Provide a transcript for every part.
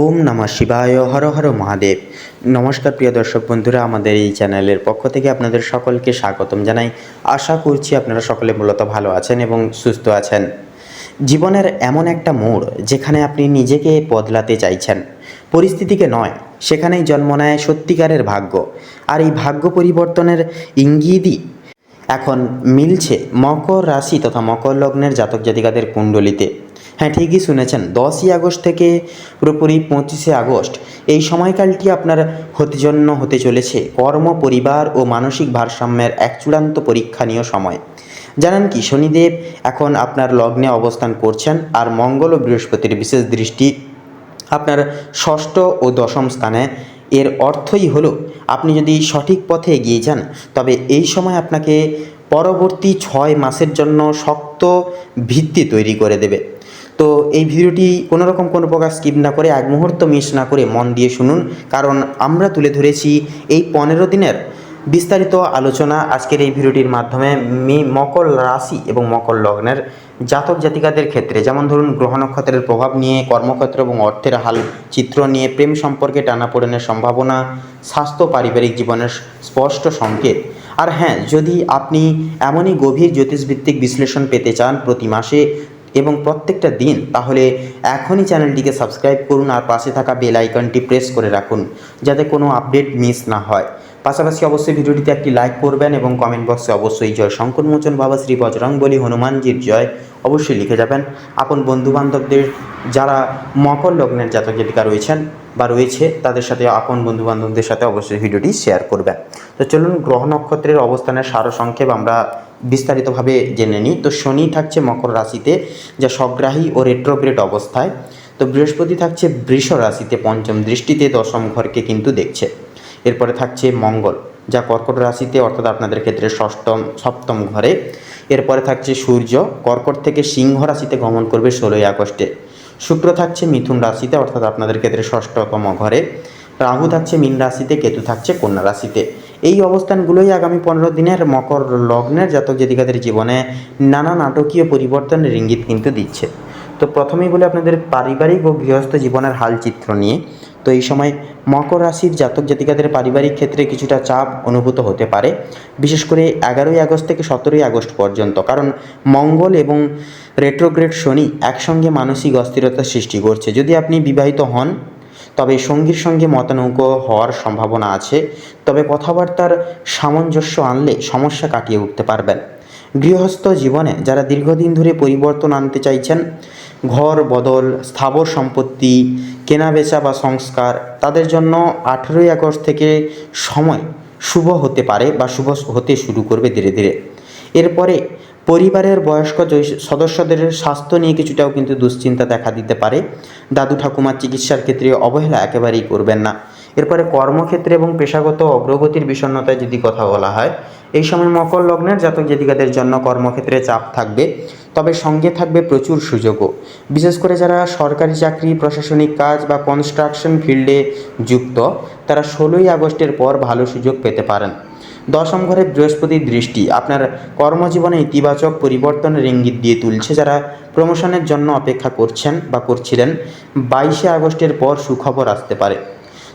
ওম নমঃ শিবায়, হর হর মহাদেব। নমস্কার প্রিয় দর্শক বন্ধুরা, আমাদের এই চ্যানেলের পক্ষ থেকে আপনাদের সকলকে স্বাগতম জানাই। আশা করছি আপনারা সকলে মূলত ভালো আছেন এবং সুস্থ আছেন। জীবনের এমন একটা মোড় যেখানে আপনি নিজেকে বদলাতে চাইছেন। পরিস্থিতিকে নয়, সেখানেই জন্ম নেয় সত্যিকারের ভাগ্য। আর এই ভাগ্য পরিবর্তনের ইঙ্গিতই এখন মিলছে মকর রাশি তথা মকর লগ্নের জাতক জাতিকাদের কুণ্ডলিতে। হ্যাঁ ঠিকই শুনেছেন। দশই আগস্ট থেকে পুরোপুরি পঁচিশে আগস্ট। এই সময়কালটি আপনার হতে জন্য হতে চলেছে। কর্ম, পরিবার ও মানসিক ভারসাম্যের এক চূড়ান্ত পরীক্ষানীয় সময়। জানেন কি, শনিদেব এখন আপনার লগ্নে অবস্থান করছেন আর মঙ্গল ও বৃহস্পতির বিশেষ দৃষ্টি আপনার ষষ্ঠ ও দশম স্থানে। এর অর্থই হলো, আপনি যদি সঠিক পথে এগিয়ে যান, তবে এই সময় আপনাকে পরবর্তী ছয় মাসের জন্য শক্ত ভিত্তি তৈরি করে দেবে। তো এই ভিডিওটি কোনো রকম কোনো প্রকার স্কিপ না করে এক মুহূর্ত মিস না করে মন দিয়ে শুনুন, কারণ আমরা তুলে ধরেছি এই পনেরো দিনের বিস্তারিত আলোচনা আজকের এই ভিডিওটির মাধ্যমে মে, মকর রাশি এবং মকর লগ্নের জাতক জাতিকাদের ক্ষেত্রে। যেমন ধরুন, গ্রহ নক্ষত্রের প্রভাব নিয়ে, কর্মক্ষেত্র এবং অর্থের হাল চিত্র নিয়ে, প্রেম সম্পর্কে টানাপোড়েনের সম্ভাবনা, স্বাস্থ্য, পারিবারিক জীবনের স্পষ্ট সংকেত। আর হ্যাঁ যদি আপনি এমনই গভীর জ্যোতিষভিত্তিক বিশ্লেষণ পেতে চান, প্রতি মাসে এবং প্রত্যেকটা দিন, তাহলে এখনই চ্যানেলটিকে সাবস্ক্রাইব করুন আর পাশে থাকা বেল আইকনটি প্রেস করে রাখুন, যাতে কোনো আপডেট মিস না হয়। পাশাপাশি অবশ্যই ভিডিওটিতে একটি লাইক করবেন এবং কমেন্ট বক্সে অবশ্যই জয় শঙ্কর মোচন বাবা শ্রী বজরং বলি হনুমানজির জয় অবশ্যই লিখে যাবেন। আপন বন্ধুবান্ধবদের যারা মকর লগ্নের জাতক জাতিকা রয়েছেন বা রয়েছে, তাদের সাথে আপন বন্ধুবান্ধবদের সাথে অবশ্যই ভিডিওটি শেয়ার করবেন। তো চলুন, গ্রহ নক্ষত্রের অবস্থানের সারসংক্ষেপ আমরা বিস্তারিতভাবে জেনে নিই। তো শনি থাকছে মকর রাশিতে, যা স্বগ্রাহী ও রেট্রোগ্রেড অবস্থায়। তো বৃহস্পতি থাকছে বৃষ রাশিতে, পঞ্চম দৃষ্টিতে দশম ঘরকে কিন্তু দেখছে। এরপরে থাকছে মঙ্গল, যা কর্কট রাশিতে, অর্থাৎ আপনাদের ক্ষেত্রে ষষ্ঠম, সপ্তম ঘরে। এরপরে থাকছে সূর্য, কর্কট থেকে সিংহ রাশিতে গমন করবে ষোলোই আগস্টে। শুক্র থাকছে মিথুন রাশিতে, অর্থাৎ আপনাদের ক্ষেত্রে ষষ্ঠতম ঘরে। রাহু থাকছে মীন রাশিতে, কেতু থাকছে কন্যা রাশিতে। এই অবস্থানগুলোই আগামী পনেরো দিনের মকর লগ্নের জাতক জাতিকাদের জীবনে নানা নাটকীয় পরিবর্তনের ইঙ্গিত কিন্তু দিচ্ছে। তো প্রথমেই বলে আপনাদের পারিবারিক ও গৃহস্থ জীবনের হাল চিত্র নিয়ে। তো এই সময় মকর রাশির জাতক জাতিকাদের পারিবারিক ক্ষেত্রে কিছুটা চাপ অনুভূত হতে পারে, বিশেষ করে এগারোই আগস্ট থেকে সতেরোই আগস্ট পর্যন্ত। কারণ মঙ্গল এবং রেট্রোগ্রেড শনি একসঙ্গে মানসিক অস্থিরতা সৃষ্টি করছে। যদি আপনি বিবাহিত হন, তবে সঙ্গীর সঙ্গে মতানৌক হওয়ার সম্ভাবনা আছে। তবে কথাবার্তার সামঞ্জস্য আনলে সমস্যা কাটিয়ে উঠতে পারবেন। গৃহস্থ জীবনে যারা দীর্ঘদিন ধরে পরিবর্তন আনতে চাইছেন ঘর, বদল, স্থাবর সম্পত্তি, কেনাবেচা বা সংস্কার, তাদের জন্য আঠেরোই আগস্ট থেকে সময় শুভ হতে পারে বা শুভ হতে শুরু করবে ধীরে ধীরে। এরপরে পরিবারের বয়স্ক সদস্যদের স্বাস্থ্য নিয়ে কিছুটাও কিন্তু দুশ্চিন্তা দেখা দিতে পারে। দাদু ঠাকুমার চিকিৎসার ক্ষেত্রে অবহেলা একেবারেই করবেন না। এরপরে কর্মক্ষেত্রে এবং পেশাগত অগ্রগতির বিষণ্ণতায় যদি কথা বলা হয়, এই সময় মকর লগ্নের জাতক জাতিকাদের জন্য কর্মক্ষেত্রে চাপ থাকবে, তবে সঙ্গে থাকবে প্রচুর সুযোগও। বিশেষ করে যারা সরকারি চাকরি, প্রশাসনিক কাজ বা কনস্ট্রাকশন ফিল্ডে যুক্ত, তারা ষোলোই আগস্টের পর ভালো সুযোগ পেতে পারেন। দশম ঘরে বৃহস্পতির দৃষ্টি, আপনার কর্মজীবনে ইতিবাচক পরিবর্তনের ইঙ্গিত দিয়ে তুলছে যারা প্রমোশনের জন্য অপেক্ষা করছেন বা করছিলেন। বাইশে আগস্টের পর সুখবর আসতে পারে।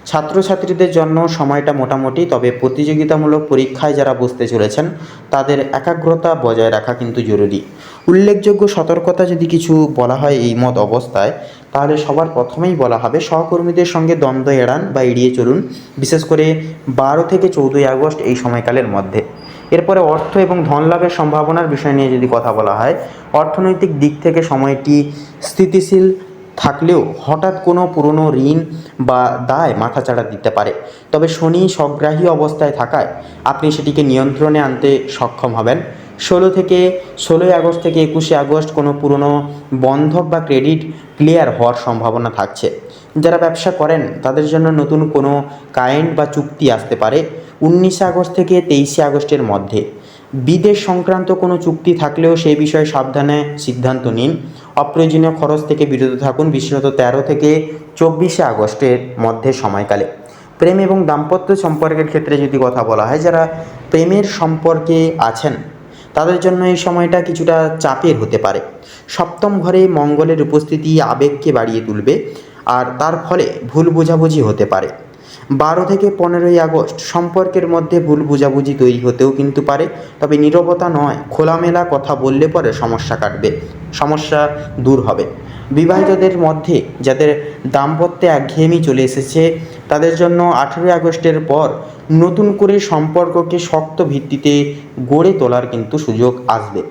ছাত্রছাত্রীদের জন্য সময়টা মোটামুটি, তবে প্রতিযোগিতামূলক পরীক্ষায় যারা বসতে চলেছেন, তাদের একাগ্রতা বজায় রাখা কিন্তু জরুরি। উল্লেখযোগ্য সতর্কতা যদি কিছু বলা হয় এই মত অবস্থায়, তাহলে সবার প্রথমেই বলা হবে সহকর্মীদের সঙ্গে দ্বন্দ্ব এড়ান বা এড়িয়ে চলুন, বিশেষ করে বারো থেকে চৌদ্দই আগস্ট এই সময়কালের মধ্যে। এরপরে অর্থ এবং ধন লাভের সম্ভাবনার বিষয় নিয়ে যদি কথা বলা হয়, অর্থনৈতিক দিক থেকে সময়টি স্থিতিশীল থাকলেও হঠাৎ কোনো পুরনো ঋণ বা দায় মাথাচাড়া দিতে পারে। তবে শনি স্বগ্রাহী অবস্থায় থাকায় আপনি সেটিকে নিয়ন্ত্রণে আনতে সক্ষম হবেন। ষোলো থেকে, ষোলোই আগস্ট থেকে একুশে আগস্ট কোনো পুরনো বন্ধক বা ক্রেডিট ক্লিয়ার হওয়ার সম্ভাবনা থাকছে। যারা ব্যবসা করেন, তাদের জন্য নতুন কোনো কায়েন্ট বা চুক্তি আসতে পারে উনিশে আগস্ট থেকে তেইশে আগস্টের মধ্যে। বিদেশ সংক্রান্ত কোনো চুক্তি থাকলেও সেই বিষয়ে সাবধানে সিদ্ধান্ত নিন। অপ্রয়োজনীয় খরচ থেকে বিরত থাকুন, বিশেষত তেরো থেকে চব্বিশে আগস্টের মধ্যে সময়কালে। প্রেম এবং দাম্পত্য সম্পর্কের ক্ষেত্রে যদি কথা বলা হয়, যারা প্রেমের সম্পর্কে আছেন, তাদের জন্য এই সময়টা কিছুটা চাপের হতে পারে। সপ্তম ঘরে মঙ্গলের উপস্থিতি আবেগকে বাড়িয়ে তুলবে, আর তার ফলে ভুল বোঝাবুঝি হতে পারে। বারো থেকে পনেরোই আগস্ট সম্পর্কের মধ্যে ভুল বোঝাবুঝি তৈরি হতেও কিন্তু পারে, তবে নীরবতা নয়, খোলামেলা কথা বললে পরে সমস্যা কাটবে, সমস্যা দূর হবে। বিবাহিতদের মধ্যে যাদের দাম্পত্যে একঘেয়েমি চলে এসেছে, তাদের জন্য আঠেরোই আগস্টের পর নতুন করে সম্পর্ককে শক্ত ভিত্তিতে গড়ে তোলার কিন্তু সুযোগ আসবে।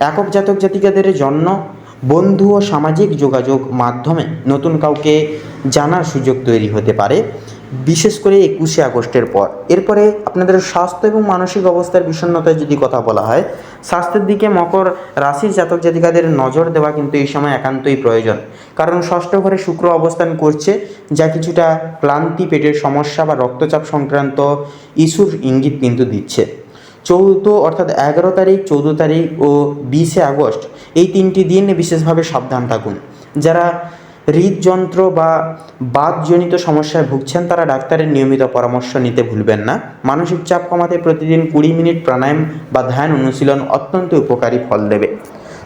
একক জাতক জাতিকাদের জন্য বন্ধু ও সামাজিক যোগাযোগ মাধ্যমে নতুন কাউকে জানার সুযোগ তৈরি হতে পারে। বিশেষ করে একুশে আগস্টের পর। এরপরে আপনাদের স্বাস্থ্য এবং মানসিক অবস্থার বিষণ্ণতায় যদি কথা বলা হয়, স্বাস্থ্যের দিকে মকর রাশির জাতক জাতিকাদের নজর দেওয়া কিন্তু এই সময় একান্তই প্রয়োজন। কারণ ষষ্ঠ ঘরে শুক্র অবস্থান করছে, যা কিছুটা ক্লান্তি, পেটের সমস্যা বা রক্তচাপ সংক্রান্ত ইস্যুর ইঙ্গিত কিন্তু দিচ্ছে। চৌদ্দ অর্থাৎ এগারো তারিখ, চৌদ্দ তারিখ ও বিশে আগস্ট এই তিনটি দিন বিশেষভাবে সাবধান থাকুন। যারা হৃদযন্ত্র বা বাতজনিত সমস্যায় ভুগছেন তারা ডাক্তারের নিয়মিত পরামর্শ নিতে ভুলবেন না। মানসিক চাপ কমাতে প্রতিদিন কুড়ি মিনিট প্রাণায়াম বা ধ্যান অনুশীলন অত্যন্ত উপকারী ফল দেবে।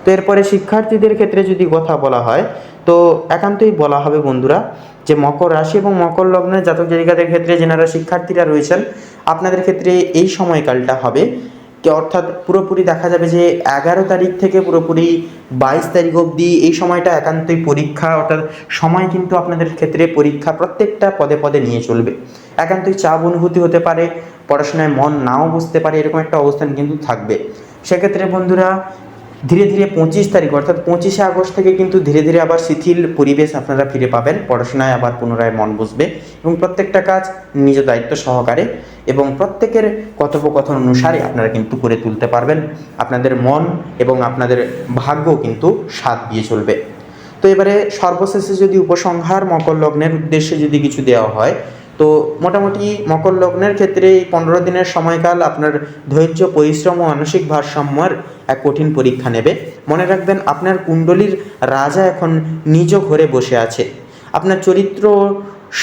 তো এরপরে শিক্ষার্থীদের ক্ষেত্রে যদি কথা বলা হয়, তো একান্তই বলা হবে বন্ধুরা যে মকর রাশি এবং মকর লগ্নের জাতক জাতিকাদের ক্ষেত্রে যেনারা শিক্ষার্থীরা রয়েছেন, আপনাদের ক্ষেত্রে এই সময়কালটা হবে অর্থাৎ পুরোপুরি দেখা যাবে যে এগারো তারিখ থেকে পুরোপুরি বাইশ তারিখ অবধি এই সময়টা একান্তই পরীক্ষা, অর্থাৎ সময় কিন্তু আপনাদের ক্ষেত্রে পরীক্ষা প্রত্যেকটা পদে পদে নিয়ে চলবে। একান্তই চাপ অনুভূতি হতে পারে, পড়াশোনায় মন নাও বুঝতে পারে, এরকম একটা অবস্থান কিন্তু থাকবে। সেক্ষেত্রে বন্ধুরা ধীরে ধীরে পঁচিশ তারিখ, অর্থাৎ পঁচিশে আগস্ট থেকে কিন্তু ধীরে ধীরে আবার শিথিল পরিবেশ আপনারা ফিরে পাবেন। পড়াশোনায় আবার পুনরায় মন বসবে এবং প্রত্যেকটা কাজ নিজ দায়িত্ব সহকারে এবং প্রত্যেকের কথোপকথন অনুসারে আপনারা কিন্তু করে তুলতে পারবেন। আপনাদের মন এবং আপনাদের ভাগ্য কিন্তু সাথ দিয়ে চলবে। তো এবারে সর্বশেষে যদি উপসংহার, মকর লগ্নের উদ্দেশ্যে যদি কিছু দেওয়া হয় তো মোটামুটি মকর লগ্নের ক্ষেত্রে এই পনেরো দিনের সময়কাল আপনার ধৈর্য, পরিশ্রম ও মানসিক ভারসাম্যের এক কঠিন পরীক্ষা নেবে। মনে রাখবেন, আপনার কুণ্ডলীর রাজা এখন নিজ ঘরে বসে আছে। আপনার চরিত্র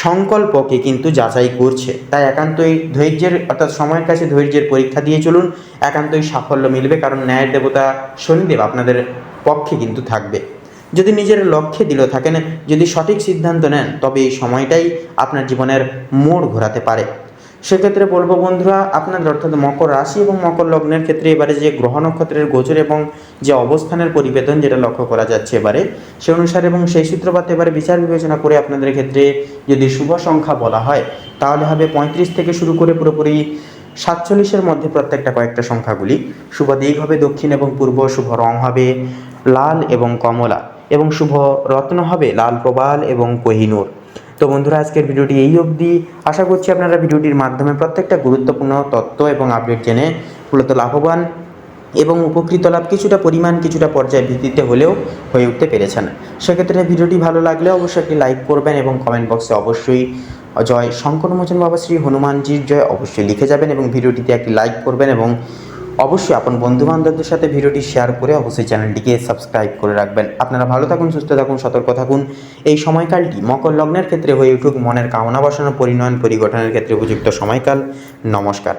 সংকল্পকে কিন্তু যাচাই করছে। তাই একান্তই ধৈর্যের, অর্থাৎ সময়ের কাছে ধৈর্যের পরীক্ষা দিয়ে চলুন। একান্তই সাফল্য মিলবে, কারণ ন্যায়ের দেবতা শনিদেব আপনাদের পক্ষে কিন্তু থাকবে। যদি নিজের লক্ষ্যে দৃঢ় থাকেন, যদি সঠিক সিদ্ধান্ত নেন, তবে এই সময়টাই আপনার জীবনের মোড় ঘোরাতে পারে। সেক্ষেত্রে বলব বন্ধুরা, আপনাদের অর্থাৎ মকর রাশি এবং মকর লগ্নের ক্ষেত্রে এবারে যে গ্রহ নক্ষত্রের গোচর এবং যে অবস্থানের পরিবেদন যেটা লক্ষ্য করা যাচ্ছে এবারে, সে অনুসারে এবং সেই সূত্রপাত এবারে বিচার বিবেচনা করে আপনাদের ক্ষেত্রে যদি শুভ সংখ্যা বলা হয়, তাহলে হবে পঁয়ত্রিশ থেকে শুরু করে পুরোপুরি সাতচল্লিশের মধ্যে প্রত্যেকটা কয়েকটা সংখ্যাগুলি। শুভ দিক হবে দক্ষিণ এবং পূর্ব, শুভ রং হবে লাল এবং কমলা। এবং শুভ রত্ন হবে লাল প্রবাল এবং কোহিনূর তো বন্ধুরা, আজকের ভিডিওটি এই অবধি। আশা করছি আপনারা ভিডিওটির মাধ্যমে প্রত্যেকটা গুরুত্বপূর্ণ তথ্য এবং আপডেট জেনে মূলত লাভবান এবং উপকৃত লাভ কিছুটা পরিমাণ, কিছুটা পর্যায়ে ভিত্তিতে হলেও হয়ে উঠতে পেরেছেন। সেক্ষেত্রে ভিডিওটি ভালো লাগলে অবশ্যই একটি লাইক করবেন এবং কমেন্ট বক্সে অবশ্যই জয় শঙ্করমোচন বাবা শ্রী হনুমানজির জয় অবশ্যই লিখে যাবেন এবং ভিডিওটিতে একটি লাইক করবেন এবং অবশ্যই আপন বন্ধু বান্ধবদের সাথে ভিডিওটি শেয়ার করে অবশ্যই চ্যানেলটিকে সাবস্ক্রাইব করে রাখবেন। আপনারা ভালো থাকুন, সুস্থ থাকুন, সতর্ক থাকুন। এই সময়কালটি মকর লগ্নের ক্ষেত্রে হয়ে উঠুক, মনের কামনা বাসনা, পরিণয়ন, পরিগঠনের ক্ষেত্রে উপযুক্ত সময়কাল। নমস্কার।